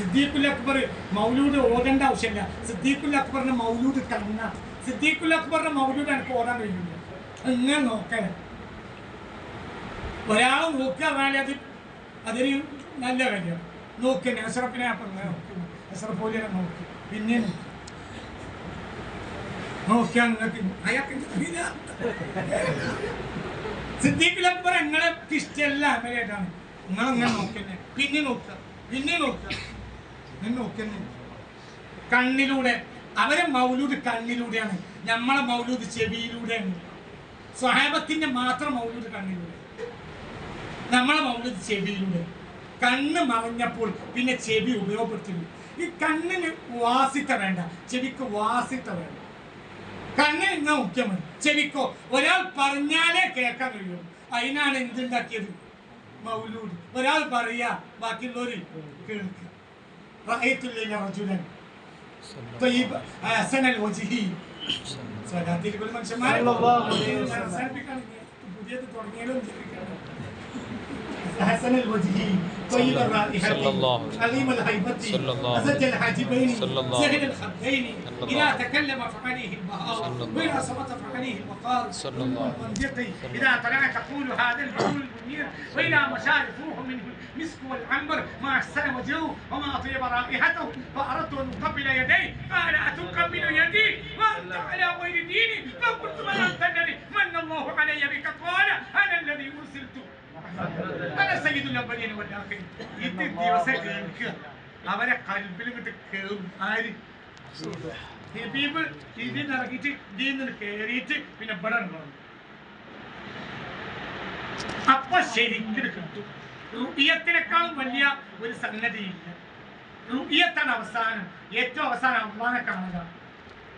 സിദ്ദീഖുൽ അക്ബർ മൗലൂദ് ഓതേണ്ട ആവശ്യമില്ല. സിദ്ദീഖുൽ അക്ബറിന്റെ മൗലൂദ് കണ്ണ സിദ്ദീഖുൽ അക്ബറിന്റെ മൗലൂദ് എനിക്ക് ഓടാൻ കഴിയുന്നു ഇങ്ങനെ നോക്കാൻ ഒരാൾ നോക്കുക പറഞ്ഞാൽ അത് അതൊരു നല്ല കാര്യം. നോക്കി നെസറപ്പിനെ ഇങ്ങനെ നോക്കി. അഷറഫ് നോക്കി. പിന്നെ നോക്കി. നിങ്ങൾക്ക് അയാൾക്ക് സിദ്ദീഖുൽ അക്ബർ നിങ്ങളെ ഇഷ്ടമല്ല അമലേറ്റാണ് നിങ്ങളങ്ങനെ നോക്കന്നെ പിന്നെ നോക്കുക പിന്നെ നോക്കുക നോക്കന്നെ കണ്ണിലൂടെ അവരെ മൗലൂദ് കണ്ണിലൂടെയാണ്. നമ്മളെ മൗലൂദ് ചെവിയിലൂടെയാണ്. സ്വഹാബത്തിന്റെ മാത്രം മൗലൂദ് കണ്ണിലൂടെ. നമ്മളെ മൗലൂദ് ചെവിയിലൂടെ. കണ്ണ് മറഞ്ഞപ്പോൾ പിന്നെ ചെവി ഉപയോഗപ്പെടുത്തുന്നു ഈ കണ്ണിന് വാസിത്ത വേണ്ട. ചെവിക്ക് വാസിത്ത വേണ്ട. കണ്ണിന് ഇന്ന മുഖ്യമാണ് ചെവിക്കോ ഒരാൾ പറഞ്ഞാലേ കേൾക്കാൻ കഴിയും. അതിനാണ് എന്തുണ്ടാക്കിയത്? മൗലൂദ്. ഒരാൾ പറയാ ബാക്കിയുള്ളവർ കേൾക്കുക. رأيت الليلة رجلا. طيب آه، حسن الوجه صلاتي لكل من شمال صلى الله. عليه وسلم حسن الوجه طيب الرائحة. عظيم الهيبة أزج الحاجبين. سهل الخدين. إذا تكلم فعليه البهاء وإذا صمت فعليه الوقار. منطقي إذا طلعت تقول هذا البول المنير. وإذا مشارفه المسك والعنبر ما أحسن وجهه وما أطيب رائحته فأردت أن أقبل يديه قال أتقبل يدي وأنت على غير ديني فقلت من أنتني من الله علي بك قال أنا الذي أرسلت أنا سيد الأولين والآخرين ഇത് ദിവസം കേൾക്കുക അവരെ കൽബിൽ ഇങ്ങോട്ട് കേറും ആര് ഹബീബ് ഇതിൽ നിന്ന് ഇറങ്ങിയിട്ട് ഇതിൽ നിന്ന് കയറിയിട്ട് പിന്നെ ഇവിടെ ഉണ്ടാവും അപ്പൊ ശരിക്കും കിട്ടും റുബിയത്തിനേക്കാളും വലിയ ഒരു സംഗതിയില്ല. റുബിയത്താണ് അവസാനം. ഏറ്റവും അവസാനം അള്ളാനെ കാണുക.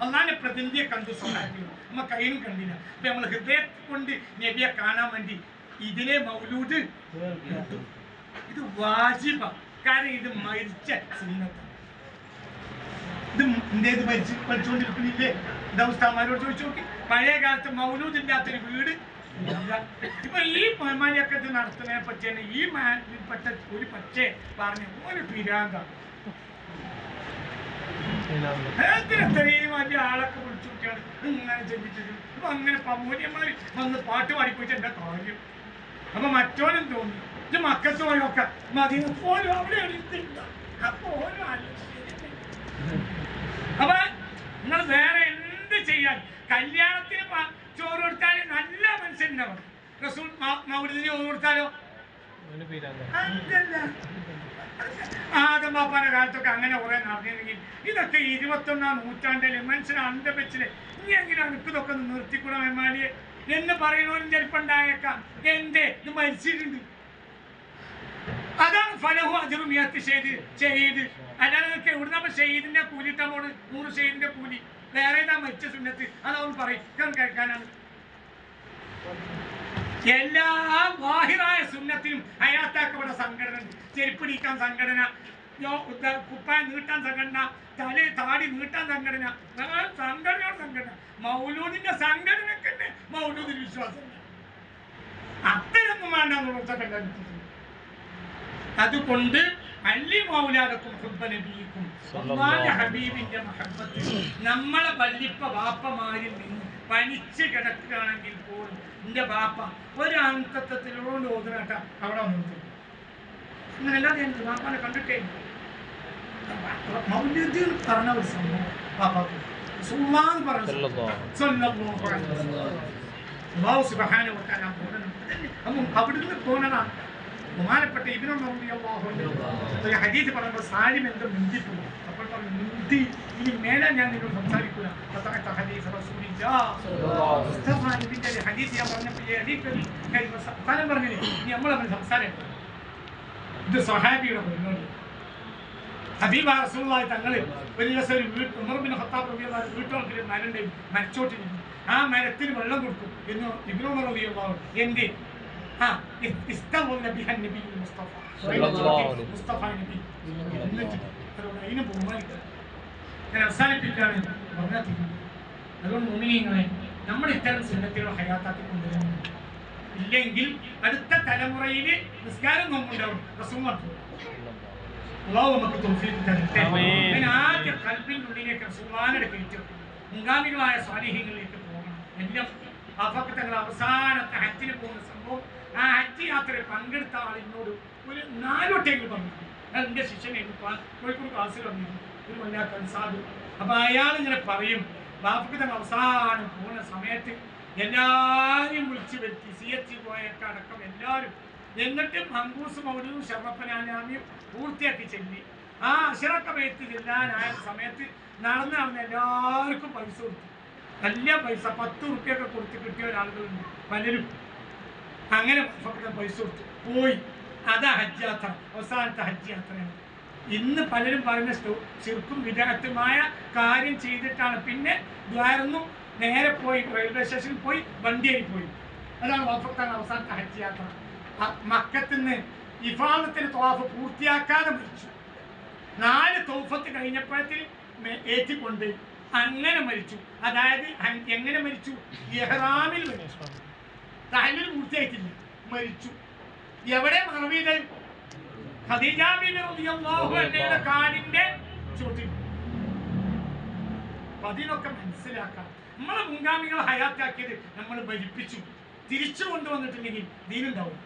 അള്ളാന്റെ പ്രതിനിധിയെ കണ്ടു സ്വഭാവം നമ്മ കയ്യിലും കണ്ടില്ല. അപ്പൊ നമ്മൾ ഹൃദയം കൊണ്ട് നബിയെ കാണാൻ വേണ്ടി ഇതിലെ മൗലൂദ് ഇത് വാജിബ. കാരണം ഇത് മരിച്ച സുന്നത്താണ്. ഇത് എന്തേത് മരിച്ച് പഠിച്ചുകൊണ്ടിരിക്കുന്നില്ലേ ദൗസ്താമാരോട് ചോദിച്ചു നോക്കി. പഴയ കാലത്ത് മൗലൂദ് ഇല്ലാത്തൊരു വീട്. ഇപ്പൊ ഈ മഹമാനിയൊക്കെ നടത്തുന്നതിനെ നടത്തുന്നതിനെ പറ്റിയാണ് ഈ മാനിൽപ്പെട്ട ഒരു പക്ഷേ പറഞ്ഞു ഒരു പിരാന്താണ് ആളൊക്കെ വിളിച്ചു നോക്കിയാണ് ഇങ്ങനെ ചിന്തിച്ചത് ഇപ്പൊ അങ്ങനെ പമ്മൂര്യന്മാര് വന്ന് പാട്ട് പാടിപ്പോയിട്ട് എന്റെ കാര്യം? അപ്പൊ മറ്റോനും തോന്നി. ഇത് മക്കത്ത് പോയൊക്കെ മതി പോലും അവിടെ ഇതില്ല അപ്പൊ ഓരോ അപ്പൊ നിങ്ങൾ വേറെ എന്ത് ചെയ്യാൻ? കൊടുത്താൽ നല്ല മനുഷ്യനുണ്ടാവും റസൂൽ മ- മൗലിദിന് ചോറ് കൊടുത്താലോ? അതല്ല. ആദം ബാപ്പാന്റെ കാലത്തൊക്കെ അങ്ങനെ കുറെ നടന്നിരുന്നെങ്കിൽ ഇതൊക്കെ ഇരുപത്തൊന്നാം നൂറ്റാണ്ടിലെ മനുഷ്യനെ അന്തപെച്ചിൽ ഇനി എങ്കിലും എനിക്ക് ഇതൊക്കെ ഒന്ന് നിർത്തിക്കൂടാ മെമ്മാലിയെ എന്ന് പറയുന്നവരും ചിലപ്പോ ഉണ്ടായേക്കാം. എന്തേ? ഇത് മരിച്ചിട്ടുണ്ട്. അതാണ് ഫലഹു അജറുമിയത്ത് ചെയ്ത് ചെയ്ത് അല്ലാതെ നിങ്ങൾക്ക് എവിടുന്ന ഷെയ്ദിന്റെ കൂലി പോണ് നൂറ് ഷെയ്ദിന്റെ കൂലി. വേറെ ഏതാ മരിച്ച സുന്നത്ത്? അതവൻ പറയും. കഴിക്കാനാണ് എല്ലാ ബാഹിറായ സുന്നത്തിനും അയാത്താക്കപ്പെട്ട സംഘടന ചെരുപ്പിടിക്കാൻ സംഘടന കുപ്പായം നീട്ടാൻ സംഘടന തല താടി നീട്ടാൻ സംഘടന സംഘടനയുടെ സംഘടന മൗലൂദിന്റെ സംഘടനക്ക് തന്നെ മൗലൂദിൽ വിശ്വാസം. അത്തരൊന്നും വേണ്ട എന്നുള്ള അതുകൊണ്ട് അല്ലി മൗലാദക്കും അള്ളാന്റെ ഹബീബിന്റെ മഹബത്ത് നമ്മളെ വല്ലിപ്പ വാപ്പമാരിൽ നിന്ന് പനിച്ച് കിടക്കുകയാണെങ്കിൽ പോലും എന്റെ ബാപ്പ ഒരു അന്തത്വത്തിലോട് ഓതുനട്ട അവിടെ വന്നു അങ്ങനെ അല്ലാതെ എന്ത് ബാപ്പാനെ കണ്ടിട്ടേ. മൗലിദ് പറഞ്ഞ ഒരു സംഭവം ബാപ്പാക്ക്. സുല്ലാന്ന് പറഞ്ഞു അവിടുന്ന് പോകുന്നതാണ് ബഹുമാനപ്പെട്ട ഇബിനുള്ള ഒരു ഹദീസ് പറയുമ്പോൾ സാരി എന്ത് മിന്തിപ്പോ അപ്പോൾ പറഞ്ഞു മിന്തി ഇനി മേലെ ഞാൻ നിന്നോട് സംസാരിക്കില്ല ഹദീസ് ഞാൻ പറഞ്ഞപ്പോൾ ഈ ഹദീസ് പറഞ്ഞില്ലേ? ഇനി നമ്മൾ തമ്മിൽ സംസാരം ഇത് സ്വഹാബിയുടെ പരിപാടി ഹബീബ റസൂലുള്ളാഹി തങ്ങൾ ഒരു ദിവസം ഒരു വീട്ട് ഉമർ ബിൻ ഖത്താബ് റളിയല്ലാഹു അൻഹു വീട്ടുവളപ്പിൽ മരണ്ട് മരച്ചോട്ടിരുന്നു ആ മരത്തിന് വെള്ളം കൊടുക്കും എന്ന് ഇബ്നു ഉമർ റളിയല്ലാഹു എന്ത്? ആ ഇസ്- ഇസ്തവല്ല ബിഹൻ നബി മുസ്തഫ. സല്ലല്ലാഹു അലൈഹി മുസ്തഫ നബി. എന്നിട്ട് അതിനെ ബഹുമാനിക്കുക ഞാൻ അവസാനിപ്പിക്കുകയാണ്. അതുകൊണ്ട് മുമിനിങ്ങളെ നമ്മൾ ഇത്തരം സുന്നത്തികൾ ഹയാത്താക്കി കൊണ്ടുവരുന്നു ഇല്ലെങ്കിൽ അടുത്ത തലമുറയിൽ നിസ്കാരം റസൂൽ നടത്തും അള്ളാഹു നമുക്ക് തൗഫീഖ് തരട്ടെ. ഞാൻ ആദ്യം ഉള്ളിലേക്ക് മുൻഗാമികളായ പോകണം. എല്ലാം തങ്ങൾ അവസാനത്തെ ഹജ്ജിന് പോകുന്ന സംഭവം ആ ഹജ്ജ് യാത്രയിൽ പങ്കെടുത്ത ആളിനോട് ഒരു നാലോട്ടേക്ക് പറഞ്ഞു. ഞാൻ എന്റെ ശിഷ്യനെ കോഴിക്കോട് ക്ലാസ്സിൽ വന്നിരുന്നു. ഒരു വല്ലാത്ത സാധു അപ്പൊ അയാൾ ഇങ്ങനെ പറയും ബാപ്പക്ക് തങ്ങൾ അവസാനം പോകുന്ന സമയത്ത് എല്ലാവരും വിളിച്ചു വരുത്തി. സി എച്ച് പോയൊക്കെ എല്ലാവരും എന്നിട്ട് മങ്കൂസ് മൗലവും ശർമ്മപ്പനാനാമിയും പൂർത്തിയാക്കി ചെല്ലി. ആ അഷറക്ക വയത്ത് ചെല്ലാനായ സമയത്ത് നടന്ന് നടന്ന് എല്ലാവർക്കും പൈസ കൊടുത്തു. നല്ല പൈസ പത്ത് റുപ്യൊക്കെ കൊടുത്ത് കിട്ടിയ ഒരാളുകളുണ്ട് പലരും. അങ്ങനെ പൈസ കൊടുത്തു. പോയി. അതാ ഹജ്ജ് യാത്ര. അവസാനത്തെ ഹജ്ജ് യാത്രയാണ്. ഇന്ന് പലരും പറയുന്ന ചെറുക്കും വിദഗ്ധമായ കാര്യം ചെയ്തിട്ടാണ്. പിന്നെ ദ്വാരന്നു നേരെ പോയി റെയിൽവേ സ്റ്റേഷനിൽ പോയി വണ്ടിയായി പോയി. അതാണ് വഫത്താണ് അവസാനത്തെ ഹജ്ജ് യാത്ര. മക്കത്തിൽ നിന്ന് ഇഫാദത്തിന് ത്വാഫ് പൂർത്തിയാക്കാതെ മരിച്ചു. നാല് തോഫത്ത് കഴിഞ്ഞപ്പോഴത്തിൽ ഏറ്റിക്കൊണ്ട് അങ്ങനെ മരിച്ചു. അതായത് എങ്ങനെ മരിച്ചു? ഇഹ്റാമിൽ മരിച്ചു. തഹലിൽ പൂർത്തിയായിട്ടില്ല. മരിച്ചു. എവിടെ മറവീത് ഖദീജ ബിബി റളിയല്ലാഹു അൻഹയുടെ കാലിന്റെ ചോട്ടിൽ. അപ്പൊ അതിനൊക്കെ മനസ്സിലാക്കാം. നമ്മളെ മുൻഗാമികളെ ഹയാത്താക്കിയത് നമ്മൾ ഭരിപ്പിച്ചു. തിരിച്ചു കൊണ്ടുവന്നിട്ടില്ലെങ്കിൽ ദീനുണ്ടാവും.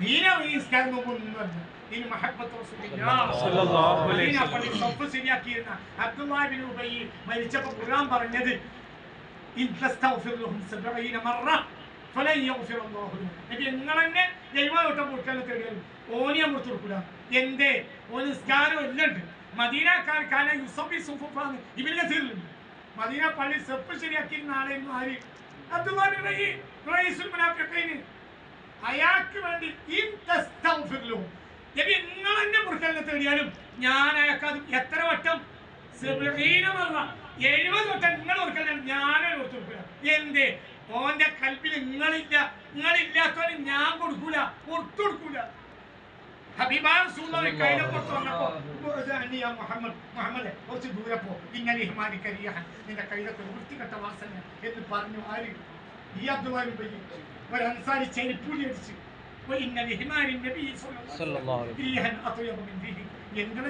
ദീന നിസ്കാരം നോക്കൊന്നുമല്ല ദീന് മഹബ്ബത്ത് സല്ലല്ലാഹു അലൈഹി റസൂലില്ലാ പള്ളി സഫ് ശരിയാക്കിയിരുന്ന അബ്ദുല്ലാഹി ബിൻ ഉബൈ മരിച്ചപ്പോൾ ഖുർആൻ പറഞ്ഞത് ഇൻ തസ്തഗ്ഫിർ ലഹും 70 മറ നിങ്ങൾ തന്നെ ദൈവവട്ടം കൊടുക്കാൻ തേടിയാലും ഓനെ നമ്മൾ കൊടുക്കൂല. എന്തേ? ഓ നിസ്കാരം ഇല്ലണ്ട് ഉണ്ട്. യുസഫി സുഫാണ് ഇവരുടെ മദീന പള്ളി സെപ്പ് ശരിയാക്കി നാളെ ആര്? അയാൾക്ക് വേണ്ടി നിങ്ങൾ തന്നെ തേടിയാലും ഞാൻ അയാൾക്ക് അത് എത്ര വട്ടം? എഴുപത് വട്ടം നിങ്ങൾ മുറുക്കലിനാണ് ഞാനൊരു കൊടുത്തു എന്തേ? ഓന്റെ കൽപ്പിൽ നിങ്ങളില്ല നിങ്ങളില്ലാത്തവന് ഞാൻ കൊടുക്കൂല പുറത്തു കൊടുക്കൂല. കുറച്ച് നിന്റെ പറഞ്ഞു ഒരു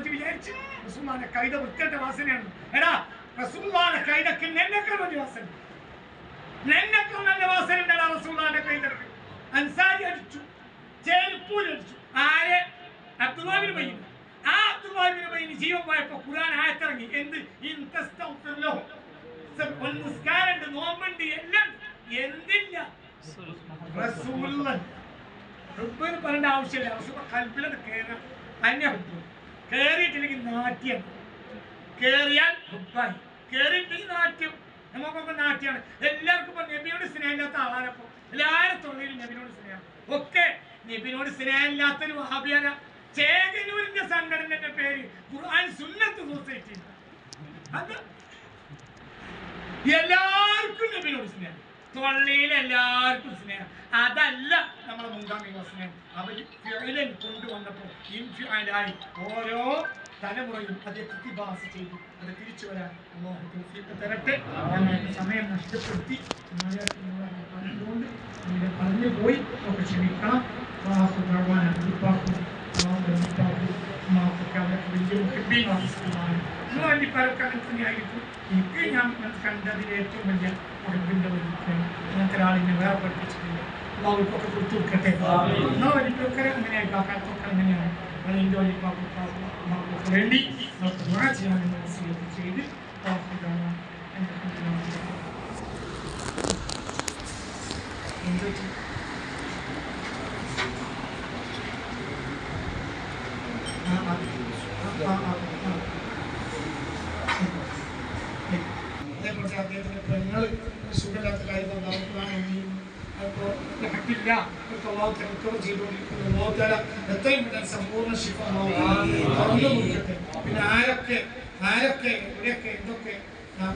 വിചാരിച്ചു? വാസനയാണ്. എടാ കൈതക്ക് എന്നെക്കാൾ വാസന നിന്നെക്കാൾ നല്ല വാസന ഉണ്ടടാ റസൂലുള്ളാഹിന്റെ കൈതക്ക് അൻസാരി അടിച്ചു ചെരുപ്പൂലി അടിച്ചു. ആരെ? അബ്ദുല്ലാഹിബിന് ബയ്യൻ ആ അബ്ദുല്ലാഹിബിന് ബയ്യൻ ജീവൻ പോയപ്പോ ഖുർആൻ ആയത്തിറങ്ങി. എന്ത്? നിസ്കാരമുണ്ട് നോമ്പുണ്ട് എല്ലാം എന്തില്ല? ഹുബ്ബിന് പറയേണ്ട ആവശ്യമില്ല. റസൂൽ കൽബിലത് കയറാം അതിനെ ഹുബ്ബ്. കയറിയിട്ടില്ലെങ്കിൽ നാട്യം. കയറിയാൽ കയറിയിട്ടില്ലെങ്കിൽ നാട്യം. നമുക്കൊക്കെ നാട്ടിയാണ്. എല്ലാവർക്കും ഇപ്പൊ നബിയോട് സ്നേഹമില്ലാത്ത ആളാരപ്പോ എല്ലാവരും തൊഴിലും നബിനോട് സ്നേഹം. ഒക്കെ നബിനോട് സ്നേഹമില്ലാത്തൊരു വഹാബിയാന ചേകനൂരിന്റെ സംഘടനയുടെ പേര് ഖുർആൻ സുന്നത്ത് സൊസൈറ്റി എല്ലാവർക്കും നബിനോട് സ്നേഹം. തൊള്ളയിൽ എല്ലാവർക്കും സ്നേഹം. അതല്ല നമ്മളെ മുൻഗാമികളുടെ സ്നേഹം. അവർ ഫിഅലൻ കൊണ്ടുവന്നപ്പോൾ ഇൻഫിഅലായി ഓരോ തലമുറയും അത് പ്രതിഭാസ ചെയ്തു. അത് തിരിച്ചു വരാൻ തൗഫീഖ് തരട്ടെ. സമയം നഷ്ടപ്പെടുത്തി. പറഞ്ഞുകൊണ്ട് പറഞ്ഞു പോയി. നമുക്ക് ക്ഷമിക്കണം. ഭഗവാൻ വലിയ മുഖബീനാണ് നിങ്ങൾ എനിക്ക് ഞാൻ കണ്ടതിൽ ഏറ്റവും വലിയ കുടുംബിന്റെ ഒരു അങ്ങനത്തെ ഒരാളിനെ വേറെ പഠിപ്പിച്ചിട്ടില്ല അവർക്കൊക്കെ കൊടുത്തു കൊടുക്കട്ടെ എന്നാൽ വലിയൊക്കെ അങ്ങനെയായി. കാക്കാത്തൊക്കെ അങ്ങനെയാണ് അത് എന്റെ വലിയ വേണ്ടി നമുക്ക് ചെയ്യാമെന്ന് ചെയ്ത് വാഹുദാന എന്താ അതേപോലെ അദ്ദേഹത്തിന്റെ പെങ്ങൾ സുഖമില്ലാത്ത കാര്യം ഉണ്ടാവുന്നതാണ് അപ്പോൾ ഹക്കില്ല അള്ളാഹുത്തല റിക്കവർ ചെയ്തുകൊണ്ടിരിക്കുന്നു അള്ളാഹുത്തല എത്രയും പെട്ടെന്ന് സമ്പൂർണ ശിഫ തുറന്നു കൊടുക്കട്ടെ. പിന്നെ ആരൊക്കെ ആരൊക്കെ എവിടെയൊക്കെ എന്തൊക്കെ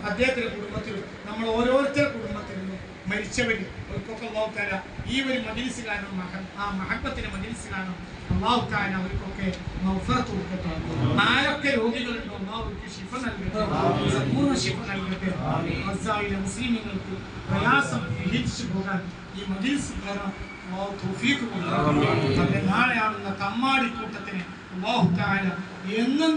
അദ്ദേഹത്തിന്റെ കുടുംബത്തിലും നമ്മൾ ഓരോരുത്തരുടെ കുടുംബത്തിലും മരിച്ചവരും അവർക്കൊക്കെ അള്ളാഹു ഈ ഒരു മജിലിസ് കാരണം മഹ ആ മഹത്വത്തിന്റെ മജിലിസ് കാരണം അവർക്കൊക്കെ മൗഫറത്ത് കൊടുക്കട്ടെ. ആരൊക്കെ രോഗികളുണ്ടോ അള്ളാഹുക്ക് ശിഫ നൽകട്ടെ. സമ്പൂർണ ശിഫ നൽകട്ടെ. ഗസായിലെ മുസ്ലിമുകൾക്ക് പ്രയാസം വിഹിച്ചു പോകാൻ ഈ മജിലിസ് കാരണം അള്ളാഹു തൗഫീഖ് നാളെയാണെന്ന കമ്മാടി കൂട്ടത്തിന് അള്ളാഹു എന്നും